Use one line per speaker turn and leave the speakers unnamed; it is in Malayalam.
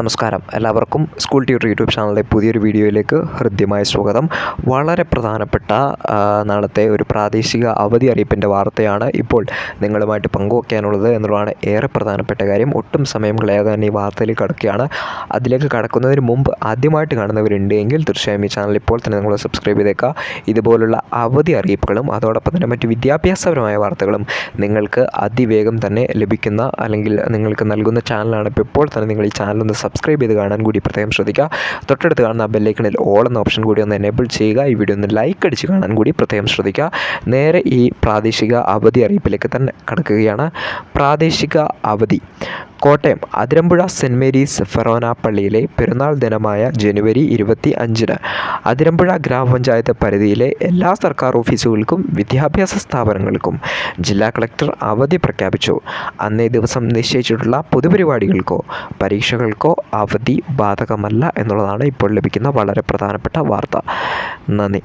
നമസ്കാരം. എല്ലാവർക്കും സ്കൂൾ ട്യൂട്ടർ യൂട്യൂബ് ചാനലിലെ പുതിയൊരു വീഡിയോയിലേക്ക് ഹൃദ്യമായ സ്വാഗതം. വളരെ പ്രധാനപ്പെട്ട നാളത്തെ ഒരു പ്രാദേശിക അവധി അറിയിപ്പിന്റെ വാർത്തയാണ് ഇപ്പോൾ നിങ്ങളുമായിട്ട് പങ്കുവയ്ക്കാനുള്ളത് എന്നുള്ളതാണ് ഏറെ പ്രധാനപ്പെട്ട കാര്യം. ഒട്ടും സമയം കളയാതെ തന്നെ ഈ വാർത്തയിലേക്ക് കടക്കുകയാണ്. അതിലേക്ക് കടക്കുന്നതിന് മുമ്പ് ആദ്യമായിട്ട് കാണുന്നവരുണ്ട് എങ്കിൽ തീർച്ചയായും ഈ ചാനൽ ഇപ്പോൾ തന്നെ നിങ്ങൾ സബ്സ്ക്രൈബ് ചെയ്തേക്കുക. ഇതുപോലുള്ള അവധി അറിയിപ്പുകളും അതോടൊപ്പം തന്നെ മറ്റ് വിദ്യാഭ്യാസപരമായ വാർത്തകളും നിങ്ങൾക്ക് അതിവേഗം തന്നെ ലഭിക്കുന്ന അല്ലെങ്കിൽ നിങ്ങൾക്ക് നൽകുന്ന ചാനലാണ്. ഇപ്പോൾ തന്നെ നിങ്ങൾ ഈ ചാനൽ ഒന്ന് സബ്സ്ക്രൈബ് ചെയ്ത് കാണാൻ കൂടി പ്രത്യേകം ശ്രദ്ധിക്കുക. തൊട്ടടുത്ത് കാണുന്ന ബെല്ലൈക്കണിൽ ഓൾ എന്ന ഓപ്ഷൻ കൂടി ഒന്ന് എനേബിൾ ചെയ്യുക. ഈ വീഡിയോ ഒന്ന് ലൈക്ക് അടിച്ച് കാണാൻ കൂടി പ്രത്യേകം ശ്രദ്ധിക്കുക. നേരെ ഈ പ്രാദേശിക അവധി അറിയിപ്പിലേക്ക് തന്നെ കടക്കുകയാണ്. പ്രാദേശിക അവധി. Kottayam Athirampuzha saint Mary's Forane പള്ളിയിലെ പെരുന്നാൾ ദിനമായ ജനുവരി ഇരുപത്തി അഞ്ചിന് അതിരമ്പുഴ ഗ്രാമപഞ്ചായത്ത് പരിധിയിലെ എല്ലാ സർക്കാർ ഓഫീസുകൾക്കും വിദ്യാഭ്യാസ സ്ഥാപനങ്ങൾക്കും ജില്ലാ കളക്ടർ അവധി പ്രഖ്യാപിച്ചു. അന്നേ ദിവസം നിശ്ചയിച്ചിട്ടുള്ള പൊതുപരിപാടികൾക്കോ പരീക്ഷകൾക്കോ അവധി ബാധകമല്ല എന്നുള്ളതാണ് ഇപ്പോൾ ലഭിക്കുന്ന വളരെ പ്രധാനപ്പെട്ട വാർത്ത. നന്ദി.